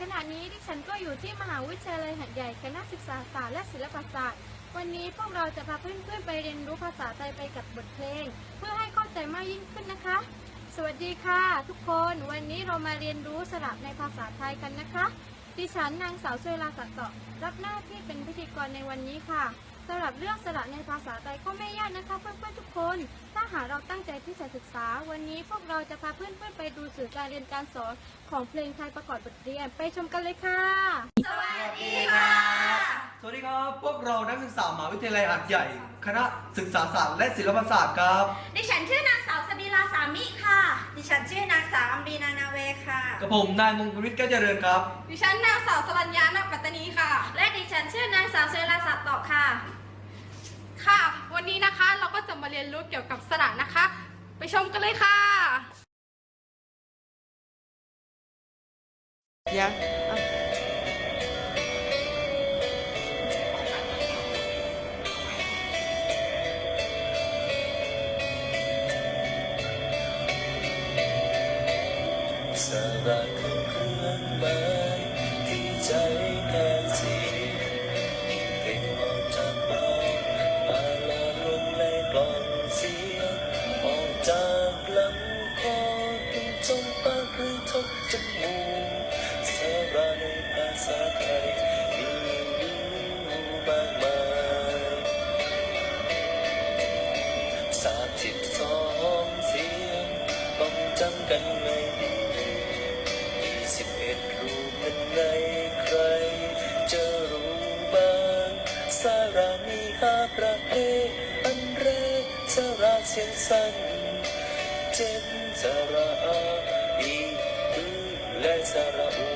ขณะนี้ดิฉันก็อยู่ที่มหาวิทยาลัยหัดใหญ่คณะศึกษาศาสตร์และศิลปศาสตร์ วันนี้พวกเราจะพาเพื่อนๆไปเรียนรู้ภาษาไทยไปกับบทเพลง เพื่อให้เข้าใจมากยิ่งขึ้นนะคะ สวัสดีค่ะ ทุกคนวันนี้เรามาเรียนรู้สระในภาษาไทยกันนะคะ ดิฉันนางสาวสวยลาสัตต์รับหน้าที่เป็นพิธีกรในวันนี้ค่ะ สำหรับเรื่องสระในภาษาไทยก็ไม่ยากนะคะเพื่อนๆทุกคน ถ้าหากเราตั้งใจที่จะศึกษา วันนี้พวกเราจะพาเพื่อนๆไปดูสื่อการเรียนการสอนของเพลงไทยประกอบบทเรียน ไปชมกันเลยค่ะ สวัสดีค่ะ รับ พวกเรานักศึกษามหาวิทยาลัยหัดใหญ่ คณะศึกษาศาสตร์และศิลปศาสตร์ครับ ดิฉันชื่อนางสาวสบิลาสามิค่ะ ดิฉันชื่อนางสาวอัมรีนานาเวค่ะกับผมนายมงคลวิทย์แก้วเจริญครับ ดิฉันนางสาวสรัญญานาปัตตานีค่ะ และดิฉันชื่อนางสาวสวยลาสัตเตาะค่ะ ค่ะ วันนี้นะคะเราก็จะมาเรียนรู้เกี่ยวกับสระนะคะ ไปชมกันเลยค่ะยั กันไม่ดียี่สิบเอ็ดรูปเป็นไงใคร จะรู้บ้างสารามีห้าประเภทอันแรกสาราเสียงสั้นเจ็ดสาราอีกและสาราอู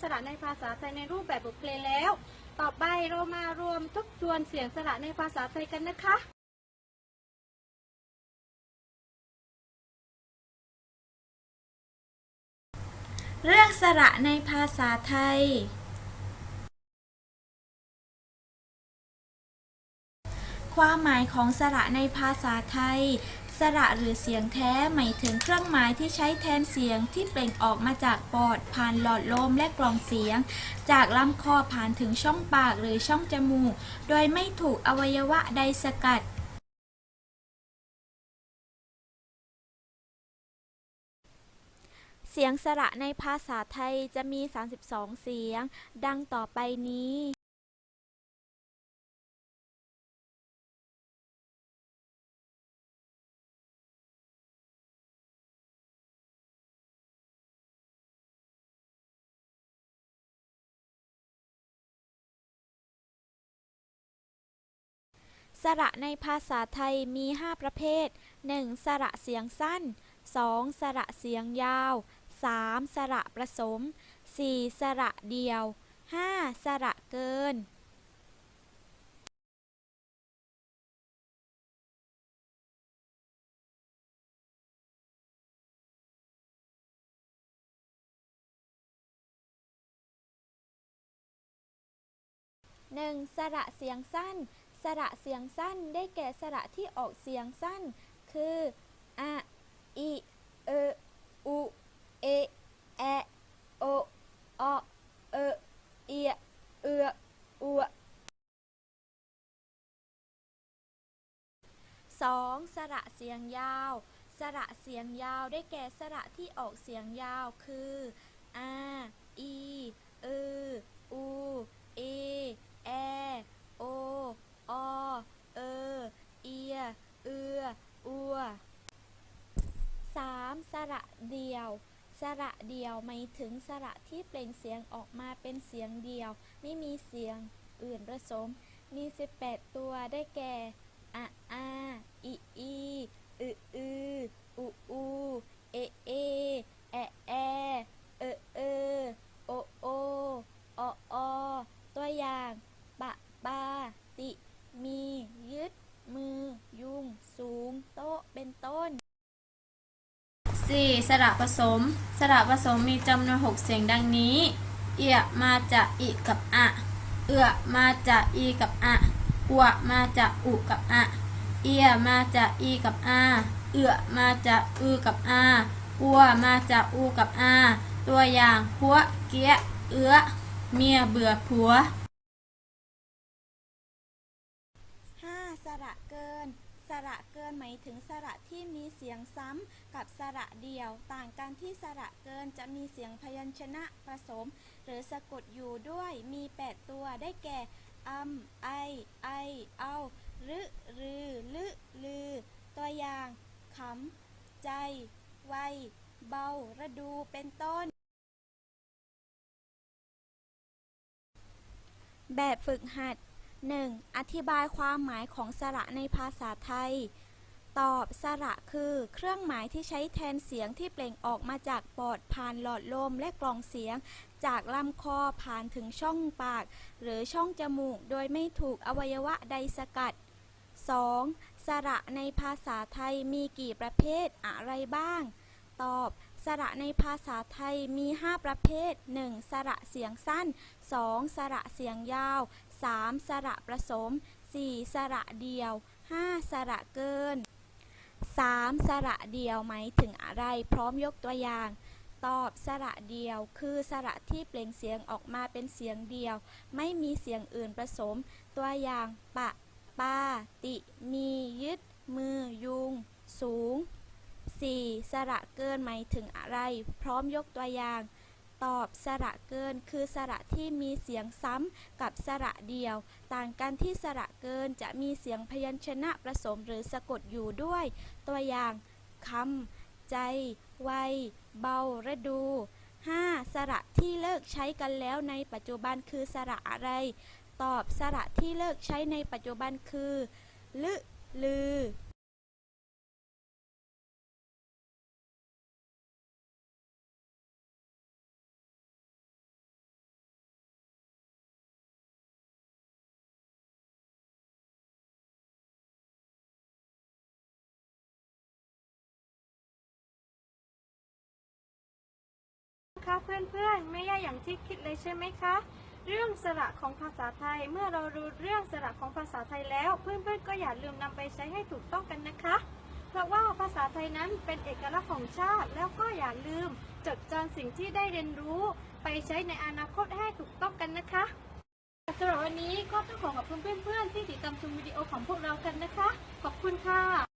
สระในภาษาไทยในรูปแบบบทเพลงแล้ว ต่อไปเรามารวมทบทวนเสียงสระในภาษาไทยกันนะคะเรื่องสระในภาษาไทย ความหมายของสระในภาษาไทย สระหรือเสียงแท้หมายถึงเครื่องหมายที่ใช้แทนเสียงที่เปล่งออกมาจากปอดผ่านหลอดลมและกล่องเสียง จากลำคอผ่านถึงช่องปากหรือช่องจมูก โดยไม่ถูกอวัยวะใดสกัด เสียงสระในภาษาไทยจะมี 32 เสียง ดังต่อไปนี้ สระในภาษาไทยมี 5 ประเภท 1. สระเสียงสั้น 2. สระเสียงยาว 3. สระผสม 4. สระเดียว 5. สระเกิน 1. สระเสียงสั้น สระเสียงสั้นได้แก่สระที่ออกเสียงสั้น คืออะอิเออุเอแอโออเอเอียเอืออัว 2. สระเสียงยาว สระเสียงยาวได้แก่สระที่ออกเสียงยาวคือเออูเอแอโออเอเอียเอืออัว 3. สระเดียว สระเดียวหมายถึงสระที่เปล่งเสียงออกมาเป็นเสียงเดียว ไม่มีเสียงอื่นผสม มี 18 ตัวได้แก่อะอาอิอีอึอืออุอูเอเอแอแอเอเอโอโออออตัวอย่างปะปาติ มี ยึด มือ ยุง สูง โต๊ะ เป็นต้น 4. สระผสม สระผสมมีจำนวน 6 เสียงดังนี้ เอียมาจากอิกับอะ เอือมาจากอีกับอะอัวมาจากอุกับอะ เอียมาจากอีกับอาเอือมาจากอือกับอาอัวมาจากอูกับอาตัวอย่างหัวเกี้ย เอื้อ เมียเบื่อผัว 5. สระเกิน ส ระเกินหมายถึงสระที่มีเสียงซ้ำกับสระเดียว ต่างกันที่สระเกินจะมีเสียงพยัญชนะผสม หรือสะกดอยู่ด้วยมี 8 ตัวได้แก่อัมไอ ไอ เอารึรือ ลึลือ ตัวอย่างขำ ใจ ไว เบา ระดูเป็นต้น แบบฝึกหัด 1. อธิบายความหมายของสระในภาษาไทย ตอบสระคือ เครื่องหมายที่ใช้แทนเสียงที่เปล่งออกมาจากปอดผ่านหลอดลมและกล่องเสียง จากลำคอผ่านถึงช่องปาก หรือช่องจมูกโดยไม่ถูกอวัยวะใดสกัด 2. สระในภาษาไทยมีกี่ประเภทอะไรบ้าง ตอบ สระในภาษาไทยมี 5 ประเภท 1. สระเสียงสั้น 2. สระเสียงยาว 3. สระผสม 4. สระเดียว 5. สระเกิน 3. สระเดียวหมายถึงอะไร พร้อมยกตัวอย่าง ตอบสระเดียว คือสระที่เปล่งเสียงออกมาเป็นเสียงเดียว ไม่มีเสียงอื่นผสม ตัวอย่าง ปะ ปา ติ มี ยึด มือ ยุง สูง 4. สระเกินหมายถึงอะไร พร้อมยกตัวอย่าง ตอบสระเกินคือสระที่มีเสียงซ้ำกับสระเดียว ต่างกันที่สระเกินจะมีเสียงพยัญชนะผสมหรือสะกดอยู่ด้วย ตัวอย่างคำใจ ไว เบาระดู 5. สระที่เลิกใช้กันแล้วในปัจจุบันคือสระอะไร ตอบสระที่เลิกใช้ในปัจจุบันคือ ลึ ลือ คะเพื่อนๆ ไม่ยากอย่างที่คิดเลยใช่ไหมคะ เรื่องสระของภาษาไทย เมื่อเรารู้เรื่องสระของภาษาไทยแล้ว เพื่อนๆ ก็อย่าลืมนำไปใช้ให้ถูกต้องกันนะคะ เพราะว่าภาษาไทยนั้นเป็นเอกลักษณ์ของชาติ แล้วก็อย่าลืมจดจำสิ่งที่ได้เรียนรู้ ไปใช้ในอนาคตให้ถูกต้องกันนะคะสำหรับวันนี้ก็ต้องขอขอบคุณเพื่อนๆที่ติดตามชมวิดีโอของพวกเรากันนะคะ ขอบคุณค่ะ